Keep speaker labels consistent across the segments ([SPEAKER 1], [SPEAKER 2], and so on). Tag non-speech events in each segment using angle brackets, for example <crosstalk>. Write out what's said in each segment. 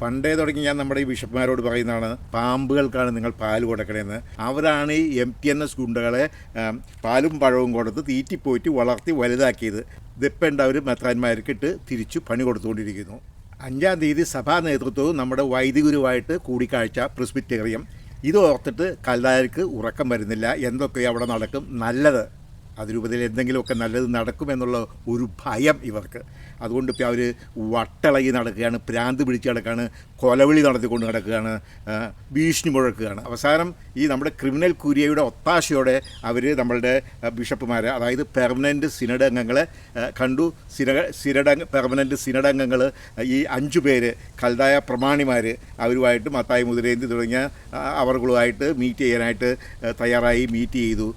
[SPEAKER 1] പണ്ടേ തുടങ്ങി ഞാൻ നമ്മുടെ ഈ ബിഷപ്പ്മാരോട് പറയുന്നതാണ് പാമ്പുകൾക്കാണ് നിങ്ങൾ പാൽ കൊടുക്കണേന്ന്. അവരാണ് ഈ എം ടി എൻ എസ് ഗുണ്ടകളെ പാലും പഴവും കൊടുത്ത് തീറ്റിപ്പോയിട്ട് വളർത്തി വലുതാക്കിയത്. ഇതിപ്പോൾ അവർ മെത്രാന്മാർക്കിട്ട് തിരിച്ചു പണി കൊടുത്തുകൊണ്ടിരിക്കുന്നു. അഞ്ചാം തീയതി സഭാ നേതൃത്വവും നമ്മുടെ വൈദികരുമായിട്ട് കൂടിക്കാഴ്ച പ്രിസ്ബിറ്റേറിയം. ഇത് ഓർത്തിട്ട് കല്ലാർക്ക് ഉറക്കം വരുന്നില്ല. എന്തൊക്കെ അവിടെ നടക്കും? നല്ലത്. അതിരൂപതയിൽ എന്തെങ്കിലുമൊക്കെ നല്ലത് നടക്കുമെന്നുള്ള ഒരു ഭയം ഇവർക്ക്. അതുകൊണ്ട് ഇപ്പോൾ അവർ വട്ടളകി നടക്കുകയാണ് പ്രാന്ത് പിടിച്ച് കിടക്കുകയാണ് കൊലവിളി നടത്തിക്കൊണ്ട് കിടക്കുകയാണ് ഭീഷണി മുഴക്കുകയാണ്. അവസാനം ഈ നമ്മുടെ ക്രിമിനൽ കുര്യയുടെ ഒത്താശയോടെ അവർ നമ്മളുടെ ബിഷപ്പുമാർ അതായത് പെർമനന്റ് സിനഡ് അംഗങ്ങളെ കണ്ടു. സിന സിനഡ പെർമനന്റ് സിനഡ് അംഗങ്ങൾ ഈ അഞ്ചു പേര് കൽതായ പ്രമാണിമാർ അവരുമായിട്ട് മത്തായി മുതിരേന്തി തുടങ്ങിയ അവറുകളുമായിട്ട് മീറ്റ് ചെയ്യാനായിട്ട് തയ്യാറായി മീറ്റ് ചെയ്തു.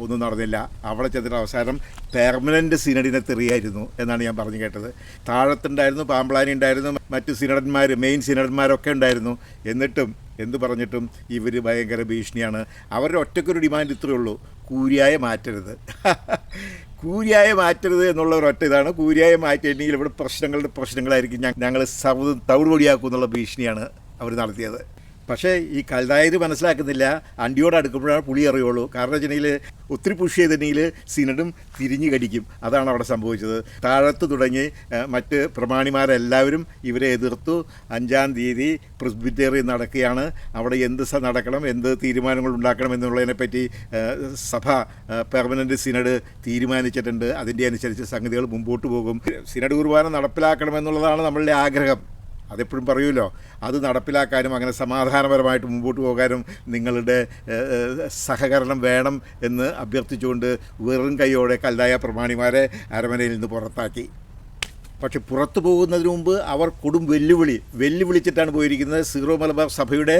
[SPEAKER 1] ഒന്നും നടന്നില്ല. അവിടെ ചെന്നിട്ട് അവസാനം പെർമനന്റ് സിനഡിനെ തെറിയായിരുന്നു എന്നാണ് ഞാൻ പറഞ്ഞു കേട്ടത്. താഴത്തുണ്ടായിരുന്നു പാമ്പ്ലാനി ഉണ്ടായിരുന്നു മറ്റ് സിനഡന്മാർ മെയിൻ സിനഡന്മാരൊക്കെ ഉണ്ടായിരുന്നു. എന്നിട്ടും എന്ത് പറഞ്ഞിട്ടും ഇവർ ഭയങ്കര ഭീഷണിയാണ്. അവരുടെ ഒറ്റക്കൊരു ഡിമാൻഡ് ഇത്രയേ ഉള്ളൂ കൂരിയായ മാറ്റരുത്. <laughs> കൂരിയായ മാറ്റരുത് എന്നുള്ള ഒറ്റ ഇതാണ്. കൂരിയായ മാറ്റിയിട്ടുണ്ടെങ്കിൽ ഇവിടെ പ്രശ്നങ്ങളുടെ പ്രശ്നങ്ങളായിരിക്കും. ഞങ്ങൾ സർവ തവിട് പൊടിയാക്കും എന്നുള്ള ഭീഷണിയാണ് അവർ നടത്തിയത്. പക്ഷേ ഈ കലതായത് മനസ്സിലാക്കുന്നില്ല. അണ്ടിയോട് അടുക്കുമ്പോഴാണ് പുളി അറിയുള്ളൂ കാരണം വെച്ചിട്ടുണ്ടെങ്കിൽ ഒത്തിരി പുഷ് ചെയ്തിട്ടുണ്ടെങ്കിൽ സിനഡും തിരിഞ്ഞു കടിക്കും. അതാണ് അവിടെ സംഭവിച്ചത്. താഴത്ത് തുടങ്ങി മറ്റ് പ്രമാണിമാരെല്ലാവരും ഇവരെ എതിർത്തു. അഞ്ചാം തീയതി പ്രിസ്ബിറ്റേറി നടക്കുകയാണ്. അവിടെ എന്ത് നടക്കണം എന്ത് തീരുമാനങ്ങൾ ഉണ്ടാക്കണം എന്നുള്ളതിനെപ്പറ്റി സഭ പെർമനന്റ് സിനഡ് തീരുമാനിച്ചിട്ടുണ്ട്. അതിന്റെ അനുസരിച്ച് സംഗതികൾ മുമ്പോട്ട് പോകും. സിനഡ് കുർബാന നടപ്പിലാക്കണമെന്നുള്ളതാണ് നമ്മളുടെ ആഗ്രഹം. അതെപ്പോഴും പറയുമല്ലോ അത് നടപ്പിലാക്കാനും അങ്ങനെ സമാധാനപരമായിട്ട് മുമ്പോട്ട് പോകാനും നിങ്ങളുടെ സഹകരണം വേണം എന്ന് അഭ്യർത്ഥിച്ചുകൊണ്ട് വെറും കൈയോടെ കല്ലായ പ്രമാണിമാരെ അരമനയിൽ നിന്ന് പുറത്താക്കി. പക്ഷെ പുറത്തു പോകുന്നതിന് മുമ്പ് അവർ കൊടും വെല്ലുവിളി വെല്ലുവിളിച്ചിട്ടാണ് പോയിരിക്കുന്നത്. സീറോ മലബാർ സഭയുടെ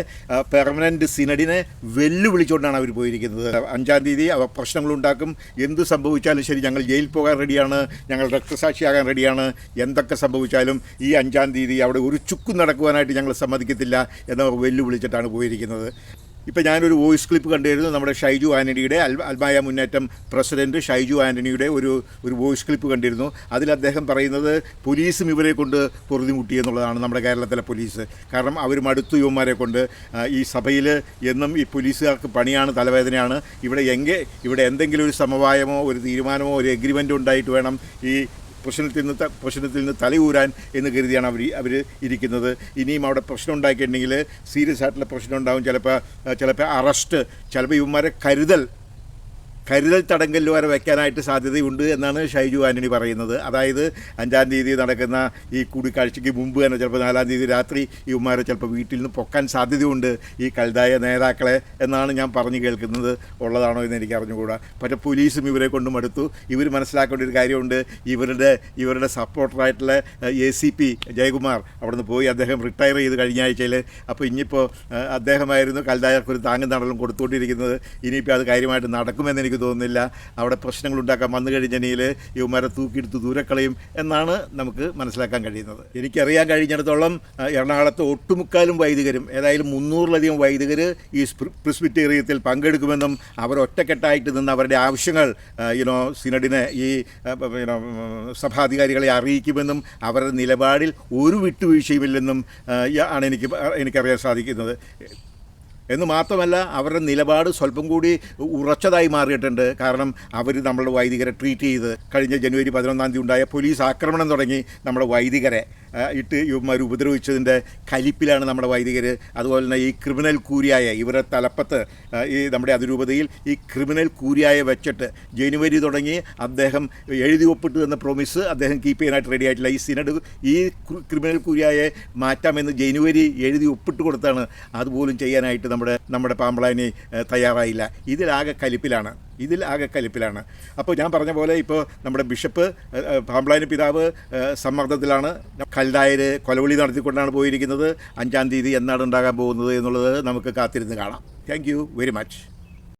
[SPEAKER 1] പെർമനന്റ് സിനഡിനെ വെല്ലുവിളിച്ചുകൊണ്ടാണ് അവർ പോയിരിക്കുന്നത്. അഞ്ചാം തീയതി അവർ പ്രശ്നങ്ങളുണ്ടാക്കും. എന്ത് സംഭവിച്ചാലും ശരി ഞങ്ങൾ ജയിലിൽ പോകാൻ റെഡിയാണ്. ഞങ്ങൾ രക്തസാക്ഷിയാകാൻ റെഡിയാണ്. എന്തൊക്കെ സംഭവിച്ചാലും ഈ അഞ്ചാം തീയതി അവിടെ ഒരു ചുക്കും നടക്കുവാനായിട്ട് ഞങ്ങൾ സമ്മതിക്കത്തില്ല എന്നവർ വെല്ലുവിളിച്ചിട്ടാണ് പോയിരിക്കുന്നത്. ഇപ്പം ഞാനൊരു വോയിസ് ക്ലിപ്പ് കണ്ടിരുന്നു നമ്മുടെ ഷൈജു ആന്റണിയുടെ അൽ അൽമായ മുന്നേറ്റം പ്രസിഡന്റ് ഷൈജു ആന്റണിയുടെ ഒരു ഒരു വോയിസ് ക്ലിപ്പ് കണ്ടിരുന്നു. അതിൽ അദ്ദേഹം പറയുന്നത് പോലീസും ഇവരെ കൊണ്ട് പൊറുതിമുട്ടി എന്നുള്ളതാണ് നമ്മുടെ കേരളത്തിലെ പോലീസ്. കാരണം അവർ മടുത്തു യുവന്മാരെ കൊണ്ട് ഈ സഭയിൽ എന്നും ഈ പോലീസുകാർക്ക് പണിയാണ് തലവേദനയാണ്. ഇവിടെ എങ്കിൽ ഇവിടെ എന്തെങ്കിലും ഒരു സമവായമോ ഒരു തീരുമാനമോ ഒരു എഗ്രിമെന്റോ ഉണ്ടായിട്ട് വേണം ഈ പ്രശ്നത്തിൽ നിന്ന് പ്രശ്നത്തിൽ നിന്ന് തലയൂരാൻ എന്ന് കരുതിയാണ് അവർ അവർ ഇരിക്കുന്നത്. ഇനിയും അവിടെ പ്രശ്നം ഉണ്ടാക്കിയിട്ടുണ്ടെങ്കിൽ സീരിയസ് ആയിട്ടുള്ള പ്രശ്നം ഉണ്ടാകും ചിലപ്പോൾ ചിലപ്പോൾ അറസ്റ്റ് ചിലപ്പോൾ ഇവന്മാരെ കരുതൽ കരുതൽ തടങ്കലിൽ വരെ വയ്ക്കാനായിട്ട് സാധ്യതയുണ്ട് എന്നാണ് ഷൈജു ആന്റണി പറയുന്നത്. അതായത് അഞ്ചാം തീയതി നടക്കുന്ന ഈ കൂടിക്കാഴ്ചയ്ക്ക് മുമ്പ് തന്നെ ചിലപ്പോൾ നാലാം തീയതി രാത്രി ഈ ഉമ്മാരെ ചിലപ്പോൾ വീട്ടിൽ നിന്ന് പൊക്കാൻ സാധ്യതയുണ്ട് ഈ കൽതായ നേതാക്കളെ എന്നാണ് ഞാൻ പറഞ്ഞു കേൾക്കുന്നത്. ഉള്ളതാണോ എന്ന് എനിക്ക് അറിഞ്ഞുകൂടാ. പക്ഷേ പോലീസും ഇവരെ കൊണ്ട് മടുത്തു. ഇവർ മനസ്സിലാക്കേണ്ട ഒരു കാര്യമുണ്ട്. ഇവരുടെ ഇവരുടെ സപ്പോർട്ടറായിട്ടുള്ള എ സി പി ജയകുമാർ അവിടുന്ന് പോയി അദ്ദേഹം റിട്ടയർ ചെയ്ത് കഴിഞ്ഞ ആഴ്ചയിൽ അപ്പോൾ ഇനിയിപ്പോൾ അദ്ദേഹമായിരുന്നു കൽതായർക്കൊരു താങ്ങും തണലും കൊടുത്തുകൊണ്ടിരിക്കുന്നത് ഇനിയിപ്പോൾ അത് കാര്യമായിട്ട് നടക്കുമെന്ന് എനിക്ക് തോന്നുന്നില്ല. അവിടെ പ്രശ്നങ്ങൾ ഉണ്ടാക്കാൻ വന്നു കഴിഞ്ഞെങ്കിൽ ഇവന്മാരെ തൂക്കിയെടുത്ത് ദൂരക്കളയും എന്നാണ് നമുക്ക് മനസ്സിലാക്കാൻ കഴിയുന്നത്. എനിക്കറിയാൻ കഴിഞ്ഞിടത്തോളം എറണാകുളത്ത് ഒട്ടുമുക്കാലും വൈദികരും ഏതായാലും മുന്നൂറിലധികം വൈദികർ ഈ പ്രിസ്ബിറ്റേറിയത്തിൽ പങ്കെടുക്കുമെന്നും അവർ ഒറ്റക്കെട്ടായിട്ട് നിന്ന് അവരുടെ ആവശ്യങ്ങൾ യുനോ സിനഡിനെ ഈ യുനോ സഭാധികാരികളെ അറിയിക്കുമെന്നും അവരുടെ നിലപാടിൽ ഒരു വിട്ടുവീഴ്ചയുമില്ലെന്നും ആണ് എനിക്ക് എനിക്കറിയാൻ സാധിക്കുന്നത്. എന്ന് മാത്രമല്ല അവരുടെ നിലപാട് സ്വല്പം കൂടി ഉറച്ചതായി മാറിയിട്ടുണ്ട്. കാരണം അവർ നമ്മളുടെ വൈദികരെ ട്രീറ്റ് ചെയ്ത് കഴിഞ്ഞ ജനുവരി പതിനൊന്നാം തീയതി ഉണ്ടായ പോലീസ് ആക്രമണം തുടങ്ങി നമ്മുടെ വൈദികരെ. ഇട്ട് ഇവന്മാർ ഉപദ്രവിച്ചതിന്റെ കലിപ്പിലാണ് നമ്മുടെ വൈദികർ അതുപോലെ തന്നെ ഈ ക്രിമിനൽ കൂരിയായ ഇവരുടെ തലപ്പത്ത് ഈ നമ്മുടെ അതിരൂപതയിൽ ഈ ക്രിമിനൽ കൂരിയായ വെച്ചിട്ട് ജനുവരി തുടങ്ങി അദ്ദേഹം എഴുതി ഒപ്പിട്ട് തന്ന പ്രോമിസ് അദ്ദേഹം കീപ്പ് ചെയ്യാനായിട്ട് റെഡി ആയിട്ടില്ല. ഈ സിനഡ് ഈ ക്രി- ക്രിമിനൽ കൂരിയായെ മാറ്റാമെന്ന് ജനുവരി എഴുതി ഒപ്പിട്ട് കൊടുത്താണ് അതുപോലും ചെയ്യാനായിട്ട് നമ്മുടെ നമ്മുടെ പാമ്പളാനി തയ്യാറായില്ല. ഇതിലാകെ കലിപ്പിലാണ്. ഇതിൽ ആകെ കലിപ്പിലാണ്. അപ്പോൾ ഞാൻ പറഞ്ഞ പോലെ ഇപ്പോൾ നമ്മുടെ ബിഷപ്പ് പാമ്പളാനി പിതാവ് സമ്മർദ്ദത്തിലാണ്. കല്ലായർ കൊലവിളി നടത്തിക്കൊണ്ടാണ് പോയിരിക്കുന്നത്. അഞ്ചാം തീയതി എന്നാണ് ഉണ്ടാകാൻ പോകുന്നത് എന്നുള്ളത് നമുക്ക് കാത്തിരുന്ന് കാണാം. Thank very much